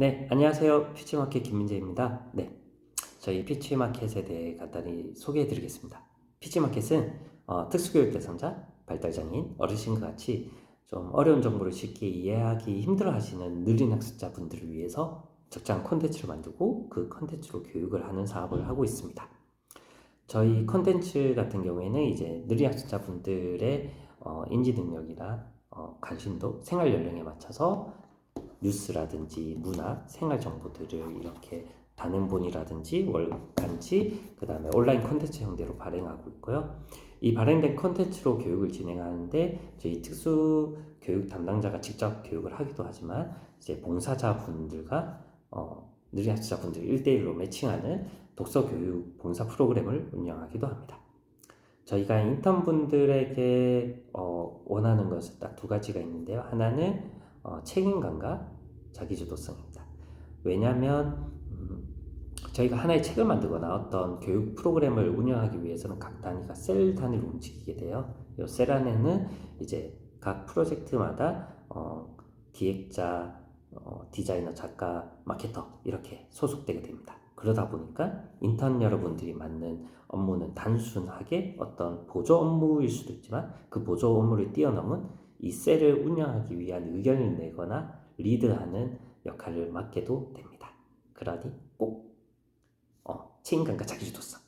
네, 안녕하세요. 퓨치마켓 김민재입니다. 네, 저희 퓨치마켓에 대해 간단히 소개해 드리겠습니다. 퓨치마켓은 어, 특수교육 대상자, 발달장애인, 어르신과 같이 좀 어려운 정보를 쉽게 이해하기 힘들어 하시는 느린 학습자 분들을 위해서 적절한 콘텐츠를 만들고 그 콘텐츠로 교육을 하는 사업을 하고 있습니다. 저희 콘텐츠 같은 경우에는 이제 느린 학습자 분들의 어, 인지 능력이나 어, 관심도, 생활 연령에 맞춰서 뉴스라든지 문화, 생활 정보들을 이렇게 단행본이라든지 월간지, 그 다음에 온라인 콘텐츠 형태로 발행하고 있고요. 이 발행된 콘텐츠로 교육을 진행하는데 저희 특수 교육 담당자가 직접 교육을 하기도 하지만 이제 봉사자분들과 어, 느린 학습자분들 1대1로 매칭하는 독서 교육 봉사 프로그램을 운영하기도 합니다. 저희가 인턴분들에게 어, 원하는 것은 딱 두 가지가 있는데요. 하나는 어, 책임감과 자기주도성입니다. 왜냐하면 음, 저희가 하나의 책을 만들거나 어떤 교육 프로그램을 운영하기 위해서는 각 단위가 셀 단위로 움직이게 돼요. 이셀 안에는 이제 각 프로젝트마다 어, 기획자, 어, 디자이너, 작가, 마케터 이렇게 소속되게 됩니다. 그러다 보니까 인턴 여러분들이 맡는 업무는 단순하게 어떤 보조 업무일 수도 있지만 그 보조 업무를 뛰어넘은 이 셀을 운영하기 위한 의견을 내거나 리드하는 역할을 맡게도 됩니다. 그러니 꼭 어, 책임감과 자기주도성